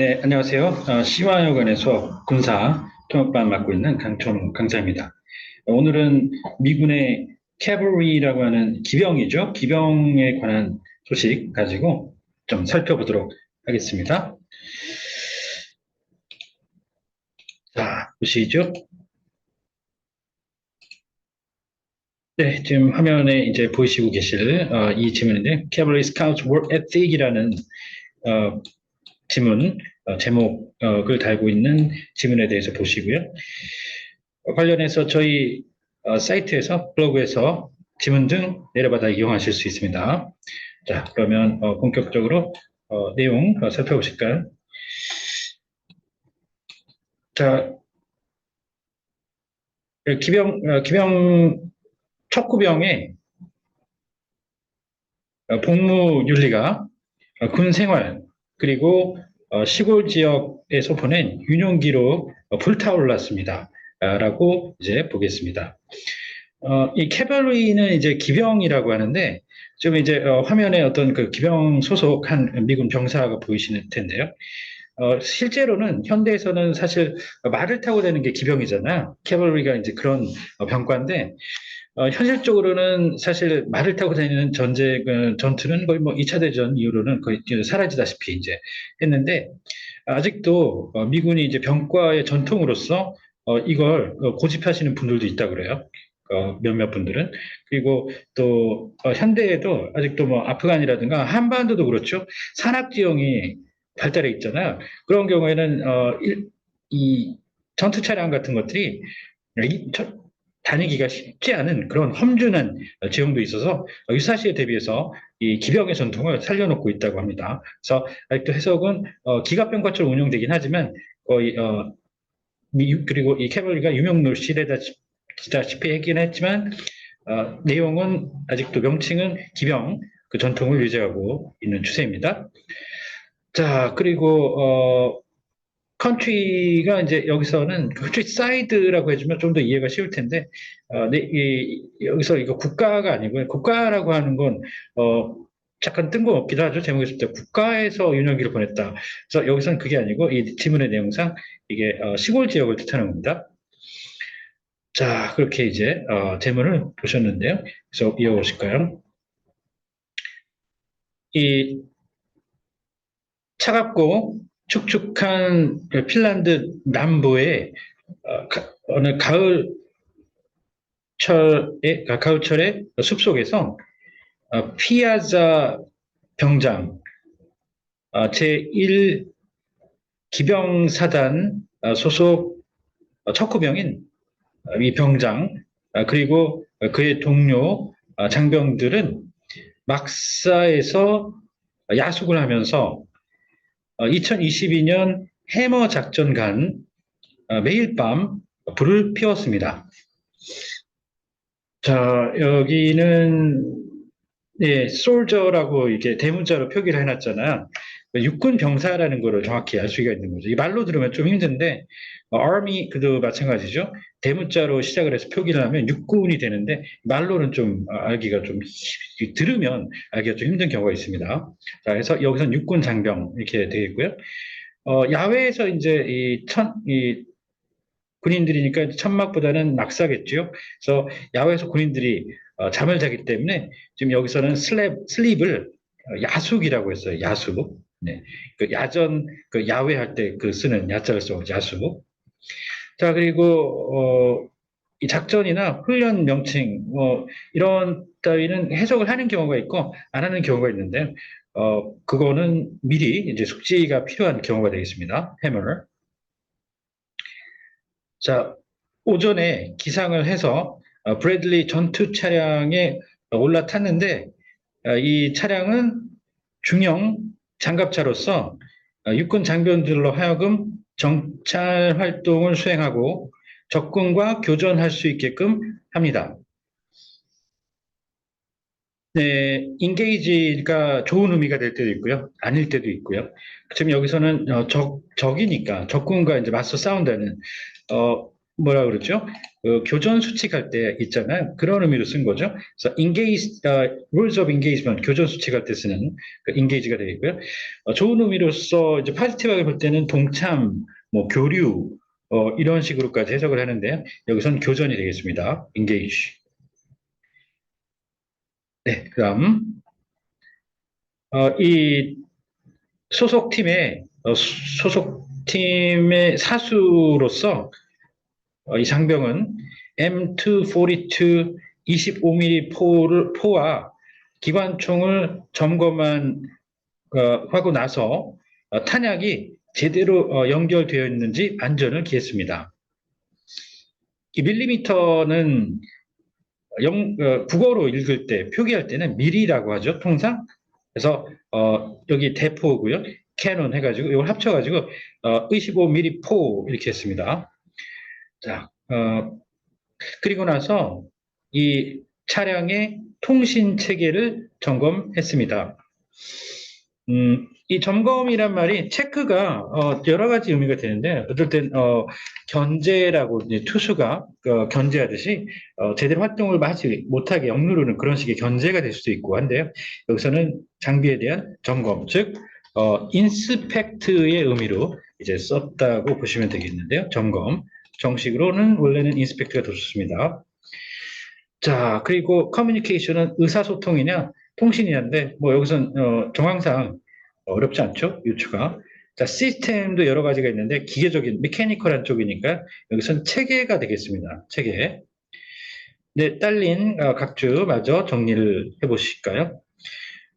네, 안녕하세요. 어, 시화여관에서 군사 통역반 맡고 있는 강천 강사입니다. 오늘은 미군의 캐버리라고 하는 기병이죠. 기병에 관한 소식 가지고 좀 살펴보도록 하겠습니다. 자, 보시죠. 네, 지금 화면에 이제 보이시고 계실 어, 이 지문인데, Cavalry Scouts Work Ethic이라는 어, 지문 어, 제목을 달고 있는 지문에 대해서 보시고요. 어, 관련해서 저희 어, 사이트에서 블로그에서 지문 등 내려받아 이용하실 수 있습니다. 자, 그러면 어, 본격적으로 어, 내용 어, 살펴보실까요? 자, 그 기병 어, 기병 척구병의 어, 복무 윤리가 어, 군 생활 그리고 어, 시골 지역에서 보낸 유년기로 어, 불타올랐습니다. 아, 라고 이제 보겠습니다. 어, 이 캐벌리는 이제 기병이라고 하는데 지금 이제 어, 화면에 어떤 그 기병 소속한 미군 병사가 보이시는 텐데요. 어, 실제로는 현대에서는 사실 말을 타고 다니는 게 기병이잖아요. 캐벌리가 이제 그런 어, 병과인데 어, 현실적으로는 사실 말을 타고 다니는 전쟁, 어, 전투는 거의 뭐 2차 대전 이후로는 거의 사라지다시피 이제 했는데, 아직도 어, 미군이 이제 병과의 전통으로서 어, 이걸 어, 고집하시는 분들도 있다 그래요. 어, 몇몇 분들은. 그리고 또 어, 현대에도 아직도 뭐 아프간이라든가 한반도도 그렇죠. 산악 지형이 발달해 있잖아요. 그런 경우에는 어, 일- 이 전투 차량 같은 것들이 다니기가 쉽지 않은 그런 험준한 지형도 있어서 유사시에 대비해서 이 기병의 전통을 살려놓고 있다고 합니다. 그래서 아직도 해석은 어, 기갑병과처럼 운영되긴 하지만 거의 어, 미- 그리고 이 캐벌리가 유명물실에다시피 했긴 했지만 어, 내용은 아직도 명칭은 기병 그 전통을 유지하고 있는 추세입니다. 자 그리고 어, 컨트리가 이제 여기서는 컨트리 사이드라고 해주면 좀 더 이해가 쉬울 텐데 어, 네, 이, 여기서 이거 국가가 아니고요. 국가라고 하는 건 어, 잠깐 뜬금없기도 하죠. 제목에서 때 국가에서 윤영기를 보냈다. 그래서 여기서는 그게 아니고 이 지문의 내용상 이게 어, 시골 지역을 뜻하는 겁니다. 자, 그렇게 이제 어, 제문을 보셨는데요. 그래서 이어보실까요? 이 차갑고 축축한 핀란드 남부의 어, 가, 어느 가을철에 아, 가을철의 숲속에서 어, 피아자 병장 어, 제1 기병사단 어, 소속 어, 척후병인 어, 이 병장 어, 그리고 그의 동료 어, 장병들은 막사에서 야숙을 하면서 2022년 해머 작전간 어, 매일 밤 불을 피웠습니다. 자, 여기는 예, 솔저라고 이렇게 대문자로 표기를 해놨잖아요. 육군 병사라는 거를 정확히 알 수가 있는 거죠. 이 말로 들으면 좀 힘든데, 어, army 그도 마찬가지죠. 대문자로 시작을 해서 표기를 하면 육군이 되는데, 말로는 좀 알기가 좀, 힘- 들으면 알기가 좀 힘든 경우가 있습니다. 자, 그래서 여기서는 육군 장병 이렇게 되겠고요. 어, 야외에서 이제 이 천, 이 군인들이니까 천막보다는 낙사겠죠. 그래서 야외에서 군인들이 어, 잠을 자기 때문에 지금 여기서는 슬랩, 슬립을 어, 야숙이라고 했어요. 야숙. 네. 그 야전, 그 야외 할 때 그 쓰는 야자를 써 야숙. 자, 그리고, 어, 이 작전이나 훈련 명칭, 뭐, 이런 따위는 해석을 하는 경우가 있고, 안 하는 경우가 있는데, 어, 그거는 미리 이제 숙지가 필요한 경우가 되겠습니다. 해머를. 자, 오전에 기상을 해서 어, 브래들리 전투 차량에 올라탔는데 어, 이 차량은 중형 장갑차로서 어, 육군 장병들로 하여금 정찰 활동을 수행하고 적군과 교전할 수 있게끔 합니다. 네, 인게이지가 좋은 의미가 될 때도 있고요. 아닐 때도 있고요. 지금 여기서는 어, 적, 적이니까 적군과 이제 맞서 싸운다는 어, 뭐라 그러죠? 그 교전 수칙할 때 있잖아요. 그런 의미로 쓴 거죠. 그래서 engage, 어, rules of engagement, 교전 수칙할 때 쓰는 그 engage가 되겠고요. 어, 좋은 의미로서 이제 파지티브하게 볼 때는 동참, 뭐 교류, 어, 이런 식으로까지 해석을 하는데요. 여기선 교전이 되겠습니다. engage. 네, 그 다음 어, 이 소속팀의 어, 소속팀의 사수로서 어, 이 장병은 M242 25mm 포를, 포와 기관총을 점검한 어, 하고 나서 어, 탄약이 제대로 어, 연결되어 있는지 안전을 기했습니다. 이 밀리미터는 영, 어, 국어로 읽을 때 표기할 때는 미리라고 하죠 통상? 그래서 어, 여기 대포고요. 캐논 해가지고 이걸 합쳐가지고 어, 25mm 포 이렇게 했습니다 자 어, 그리고 나서 이 차량의 통신 체계를 점검했습니다 음, 이 점검이란 말이 체크가 어, 여러 가지 의미가 되는데 어떨 땐 어, 견제라고 투수가 어, 견제하듯이 어, 제대로 활동을 하지 못하게 억누르는 그런 식의 견제가 될 수도 있고 한데요. 여기서는 장비에 대한 점검, 즉 어, 인스펙트의 의미로 이제 썼다고 보시면 되겠는데요. 점검. 정식으로는 원래는 인스펙트가 더 좋습니다. 자, 그리고 커뮤니케이션은 의사소통이냐 통신이냐인데 뭐 여기선 어, 정황상 어렵지 않죠? 유추가. 자, 시스템도 여러 가지가 있는데 기계적인 메케니컬한 쪽이니까 여기선 체계가 되겠습니다. 체계. 네, 딸린 어, 각주 마저 정리를 해보실까요?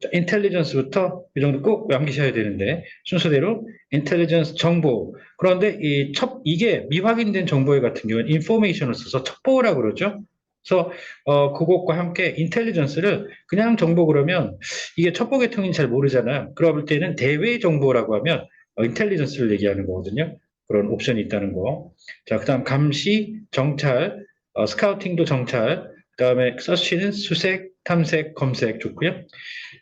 자, 인텔리전스부터 이 정도 꼭 남기셔야 되는데 순서대로 인텔리전스 정보 그런데 이 첩, 이게 미확인된 정보에 같은 경우는 인포메이션을 써서 첩보라고 그러죠. 그래서 어, 그것과 함께 인텔리전스를 그냥 정보 그러면 이게 첩보 계통인 잘 모르잖아요. 그럴 때는 대외 정보라고 하면 어, 인텔리전스를 얘기하는 거거든요. 그런 옵션이 있다는 거. 자, 그다음 감시, 정찰, 어, 스카우팅도 정찰. 그 다음에 서치는 수색, 탐색, 검색 좋고요.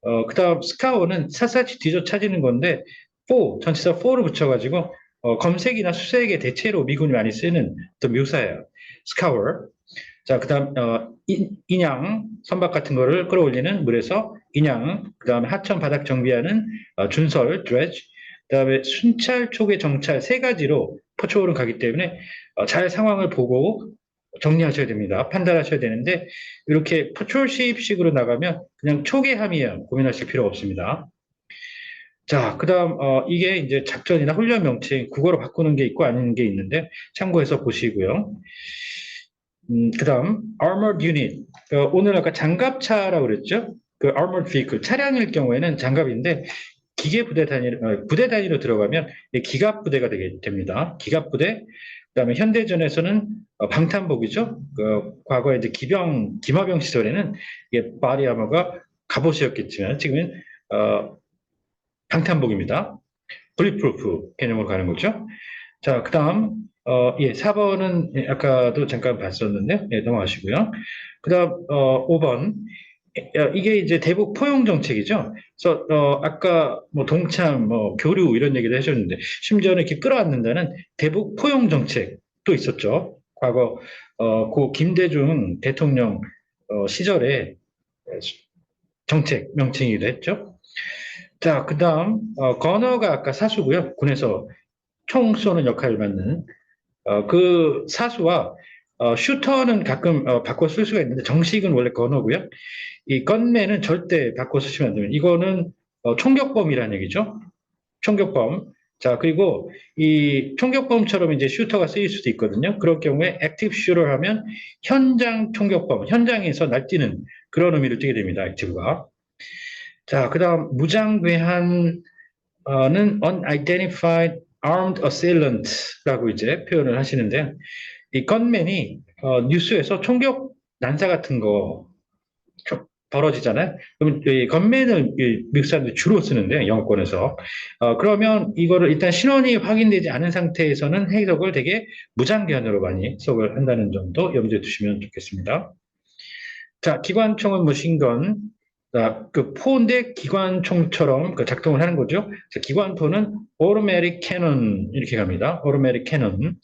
어, 그 다음 스카우는 샅샅이 뒤져 찾는 건데 4 전치사 4를 붙여가지고 어, 검색이나 수색의 대체로 미군이 많이 쓰는 또 묘사예요. 스카워. 자, 그 다음, 어, 인양, 선박 같은 거를 끌어올리는 물에서 인양, 그 다음에 하천 바닥 정비하는 어, 준설, 드레지, 그 다음에 순찰, 초계, 정찰 세 가지로 포초로 가기 때문에 어, 잘 상황을 보고 정리하셔야 됩니다. 판단하셔야 되는데 이렇게 포철 시입식으로 나가면 그냥 초계함이에요. 고민하실 필요 없습니다. 자, 그 다음, 어, 이게 이제 작전이나 훈련 명칭, 국어로 바꾸는 게 있고 아닌 게 있는데 참고해서 보시고요. 음, 그 다음 armored unit 그 오늘 아까 장갑차라고 그랬죠 그 armored vehicle 차량일 경우에는 장갑인데 기계 부대 단위 어, 부대 단위로 들어가면 기갑 부대가 되게 됩니다. 기갑 부대. 그다음에 현대전에서는 어, 방탄복이죠. 그 과거에 이제 기병 기마병 시절에는 이게 바리 아머가 갑옷이었겠지만 지금은 어, 방탄복입니다. 블리프루프 개념으로 가는 거죠. 자 그다음 어, 예, 4번은 아까도 잠깐 봤었는데, 예, 넘어가시고요. 그 다음, 어, 5번. 이게 이제 대북 포용 정책이죠. 그래서, 어, 아까 뭐 동참, 뭐 교류 이런 얘기도 하셨는데, 심지어는 이렇게 끌어안는다는 대북 포용 정책도 있었죠. 과거, 어, 고 김대중 대통령 어, 시절에 정책 명칭이기도 했죠. 자, 그 다음, 어, 건어가 아까 사수고요. 군에서 총 쏘는 역할을 맡는 어, 그 사수와 어, 슈터는 가끔 어, 바꿔 쓸 수가 있는데 정식은 원래 건어고요. 이 건맨은 절대 바꿔 쓰시면 안 됩니다. 이거는 어, 총격범이라는 얘기죠. 총격범. 자 그리고 이 총격범처럼 이제 슈터가 쓰일 수도 있거든요. 그럴 경우에 액티브 슈터를 하면 현장 총격범, 현장에서 날뛰는 그런 의미를 띠게 됩니다. 액티브가. 자 그다음 무장괴한은 unidentified armed assailant라고 이제 표현을 하시는데 이 건맨이 어, 뉴스에서 총격 난사 같은 거 벌어지잖아요. 그러면 이 건맨을 미국 사람들이 주로 쓰는데 영어권에서 어, 그러면 이거를 일단 신원이 확인되지 않은 상태에서는 해석을 되게 무장기한으로 많이 해석을 한다는 점도 염두에 두시면 좋겠습니다. 자, 기관총은 무신건 그 포인데 기관총처럼 그 작동을 하는 거죠. 기관포는 automatic cannon 이렇게 갑니다. automatic cannon.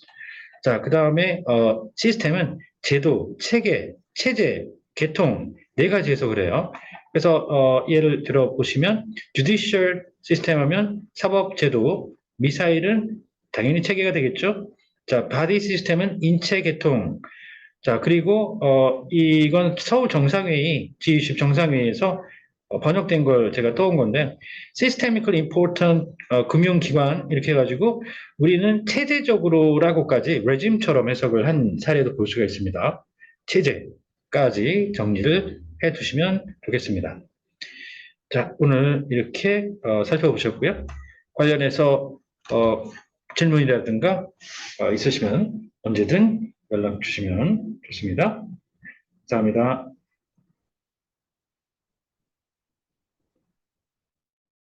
자, 그 다음에 어, 시스템은 제도, 체계, 체제, 계통 네 가지 해석을 해요. 그래서 어, 예를 들어 보시면 judicial 시스템 하면 사법 제도, 미사일은 당연히 체계가 되겠죠. 자, 바디 시스템은 인체 계통. 자, 그리고 어, 이건 서울 정상회의, G20 정상회의에서 어, 번역된 걸 제가 떠온 건데 systemically important 어, 금융기관 이렇게 해가지고 우리는 체제적으로라고까지 레짐처럼 해석을 한 사례도 볼 수가 있습니다. 체제까지 정리를 해두시면 좋겠습니다. 자, 오늘 이렇게 어, 살펴보셨고요. 관련해서 어, 질문이라든가 어, 있으시면 언제든 연락 주시면 좋습니다. 감사합니다.